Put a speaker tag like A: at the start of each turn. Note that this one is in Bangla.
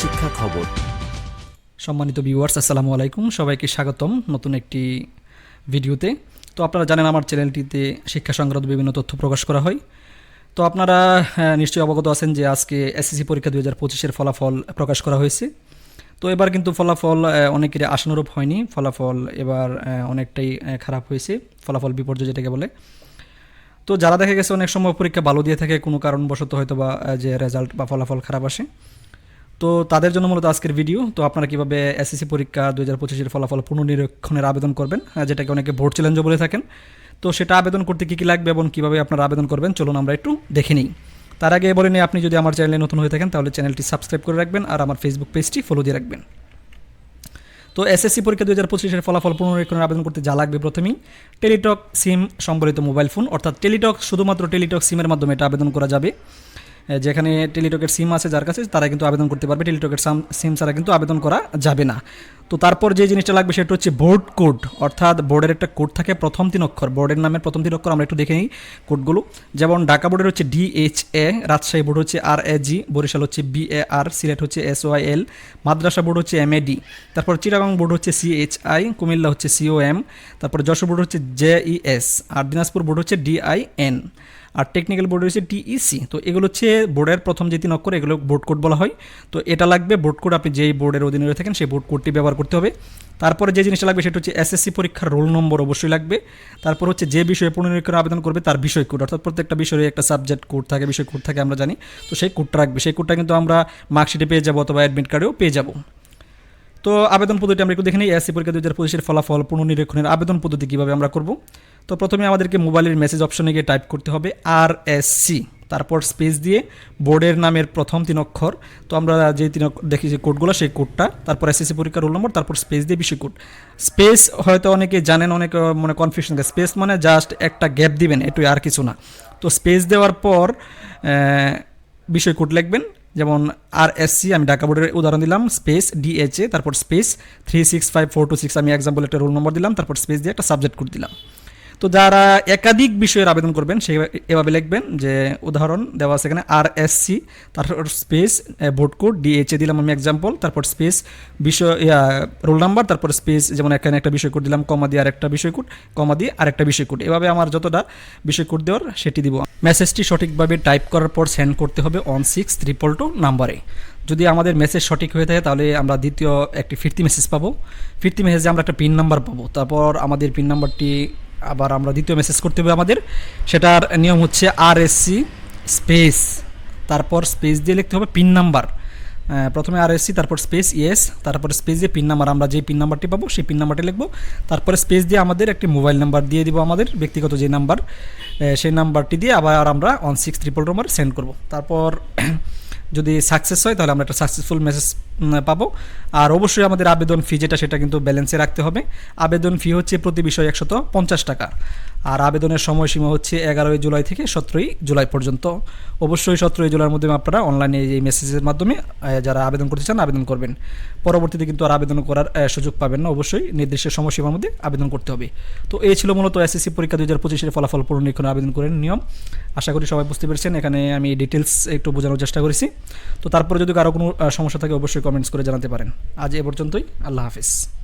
A: শিক্ষা খবর।
B: সম্মানিত ভিউয়ার্স আসসালামু আলাইকুম। সবাইকে স্বাগতম নতুন একটি ভিডিওতে। তো আপনারা জানেন আমার চ্যানেলটিতে শিক্ষা সংক্রান্ত বিভিন্ন তথ্য প্রকাশ করা হয়। তো আপনারা নিশ্চয়ই অবগত আছেন যে আজকে এসএসসি পরীক্ষা দুই হাজার পঁচিশের ফলাফল প্রকাশ করা হয়েছে। তো এবার কিন্তু ফলাফল আহ, অনেকেরই আশানুরূপ হয়নি। ফলাফল এবার অনেকটাই খারাপ হয়েছে। ফলাফল বিপর্যয় যেটাকে বলে। তো যারা দেখা গেছে অনেক সময় পরীক্ষা ভালো দিয়ে থাকে কোনো কারণবশত হয়তো বা যে রেজাল্ট বা ফলাফল খারাপ আসে। তো তাদের জন্য মূলত আজকের ভিডিও তো আপনারা কীভাবে এসএসসি পরীক্ষা দু হাজার পঁচিশের ফলাফল পুনর্নিরীক্ষণের আবেদন করবেন যেটাকে অনেকে ভোট চ্যালেঞ্জও বলে থাকেন। তো সেটা আবেদন করতে কী কী লাগবে এবং কীভাবে আপনারা আবেদন করবেন, চলুন আমরা একটু দেখে নিই। তার আগে বলে নিই, আপনি যদি আমার চ্যানেলে নতুন হয়ে থাকেন, তাহলে চ্যানেলটি সাবস্ক্রাইব করে রাখবেন আর আমার ফেসবুক পেজটি ফলো দিয়ে রাখবেন। তো এসএসসি পরীক্ষা দু হাজার পঁচিশের ফলাফল পুনরীক্ষণের আবেদন করতে যা লাগবে প্রথমেই টেলিটক সিম সম্বলিত মোবাইল ফোন অর্থাৎ টেলিটক শুধুমাত্র টেলিটক সিমের মাধ্যমে এটা আবেদন করা যাবে। যেখানে টেলিটকের সিম আছে যার কাছে, তারা কিন্তু আবেদন করতে পারবে। টেলিটকের সিম ছাড়া কিন্তু আবেদন করা যাবে না। তো তারপর যে জিনিসটা লাগবে সেটা হচ্ছে বোর্ড কোড অর্থাৎ বোর্ডের একটা কোড থাকে প্রথম তিন অক্ষর। বোর্ডের নামের প্রথম তিন অক্ষর আমরা একটু দেখে নিই কোডগুলো যেমন ঢাকা বোর্ডের হচ্ছে ডিএইচএ রাজশাহী বোর্ড হচ্ছে আর এ জি বরিশাল হচ্ছে বি এ আর সিলেট হচ্ছে এস ওয়াই এল মাদ্রাসা বোর্ড হচ্ছে এম এ ডি তারপর চিটাগাং বোর্ড হচ্ছে সিএইচআই কুমিল্লা হচ্ছে সিও এম তারপর যশোর বোর্ড হচ্ছে জেইএস আর দিনাজপুর বোর্ড হচ্ছে ডিআইএন আর টেকনিক্যাল বোর্ড হচ্ছে টিইসি তো এগুলো হচ্ছে বোর্ডের প্রথম যে তিন অক্ষর, এগুলো বোর্ড কোড বলা হয়। তো এটা লাগবে বোর্ড কোড আপনি যেই বোর্ডের অধীনে থাকেন সেই বোর্ড কোডটি ব্যবহার করতে হবে। তারপরে যে জিনিসটা লাগবে সেটা হচ্ছে এসএসসি পরীক্ষার রোল নম্বর অবশ্যই লাগবে। তারপর হচ্ছে যে বিষয়ে পুনরীক্ষণ আবেদন করবে তার বিষয় কোড, অর্থাৎ প্রত্যেকটা বিষয়ে একটা সাবজেক্ট কোড থাকে, বিষয় কোড থাকে আমরা জানি। তো সেই কোডটা রাখবে। সেই কোডটা কিন্তু আমরা মার্কশিটে পেয়ে যাব অথবা অ্যাডমিট কার্ডেও পেয়ে যাব। তো আবেদন পদ্ধতি আমরা একটু দেখে নিই। এসসি পরীক্ষা দু হাজার পঁচিশের ফলাফল, পুনর্নিরীক্ষণের আবেদন পদ্ধতি কীভাবে আমরা করব? তো প্রথমে আমাদেরকে মোবাইলের মেসেজ অপশনে গিয়ে টাইপ করতে হবে আর এস সি তারপর স্পেস দিয়ে বোর্ডের নামের প্রথম তিন অক্ষর। তো আমরা যে তিন দেখি যে কোডগুলো সেই কোডটা তারপর এসএসসি পরীক্ষার রোল নম্বর তারপর স্পেস দিয়ে বিষয় কোড স্পেস হয়তো অনেকে জানেন, অনেক মানে কনফিউশন স্পেস মানে জাস্ট একটা গ্যাপ দিবেন, এটুই আর কিছু না। তো স্পেস দেওয়ার পর বিষয় কোড লিখবেন। যেমন আর এসসি আমি ঢাকা বোর্ডের উদাহরণ দিলাম। স্পেস ডিএচএ তারপর space three six five four two six আমি এক্সাম্পল একটা রোল নম্বর দিলাম। তারপর স্পেস দিয়ে একটা সাবজেক্ট কোড দিলাম। তো যারা একাধিক বিষয়ের আবেদন করবেন সেই এভাবে লিখবেন যে, উদাহরণ দেওয়া আছে এখানে আর এস সি তারপর স্পেস বোর্ড কোড ডিএচএ দিলাম আমি এক্সাম্পল তারপর স্পেস বিষয় রোল নাম্বার তারপর স্পেস যেমন এখানে একটা বিষয় কোড দিলাম কমা দিয়ে আরেকটা বিষয় কোড কমা দিয়ে আরেকটা বিষয় কোড এভাবে আমার যতটা বিষয় কোড দেওয়ার, সেটি দিব। মেসেজটি সঠিকভাবে টাইপ করার পর সেন্ড করতে হবে অন সিক্স ট্রিপল টু নাম্বারে যদি আমাদের মেসেজ সঠিক হয়ে থাকে, তাহলে আমরা দ্বিতীয় একটি ফিরতি মেসেজ পাবো। ফিরতি মেসেজে আমরা একটা পিন নাম্বার পাবো। তারপর আমাদের পিন নাম্বারটি আবার আমরা দ্বিতীয় মেসেজ করতে হবে আমাদের। সেটার নিয়ম হচ্ছে আর স্পেস তারপর স্পেস দিয়ে লিখতে হবে পিন নাম্বার প্রথমে আর এসসি তারপর স্পেস ইয়েস তারপর স্পেস দিয়ে পিন নাম্বার আমরা যে পিন নাম্বারটি পাবো, সেই পিন নাম্বারটি লিখব। তারপরে স্পেস দিয়ে আমাদের একটি মোবাইল নাম্বার দিয়ে দিব আমাদের, ব্যক্তিগত যে নাম্বার সেই নাম্বারটি দিয়ে আবার আমরা one six triple number send করব। তারপর যদি সাকসেস হয়, তাহলে আমরা একটা সাকসেসফুল মেসেজ পাবো। আর অবশ্যই আমাদের আবেদন ফি যেটা সেটা কিন্তু ব্যালেন্সে রাখতে হবে। আবেদন ফি হচ্ছে প্রতি বিষয় একশত পঞ্চাশ টাকা। আর আবেদনের সময়সীমা হচ্ছে এগারোই জুলাই থেকে সতেরোই জুলাই পর্যন্ত। অবশ্যই সতেরোই জুলাইয়ের মধ্যে আপনারা অনলাইনে এই মেসেজের মাধ্যমে যারা আবেদন করতে চান আবেদন করবেন। পরবর্তীতে কিন্তু আর আবেদন করার সুযোগ পাবেন না। অবশ্যই নির্দিষ্ট সময়সীমার মধ্যে আবেদন করতে হবে। তো এই ছিল মূলত এসএসসি পরীক্ষা দু হাজার পঁচিশের ফলাফল পুনরীক্ষণে আবেদন করেন নিয়ম। আশা করি সবাই বুঝতে পেরেছেন। এখানে আমি ডিটেলস একটু বোঝানোর চেষ্টা করেছি। তো তারপরে যদি কারও কোনো সমস্যা থাকে অবশ্যই কমেন্টস করে জানাতে পারেন। আজ এ পর্যন্তই আল্লাহ হাফিজ।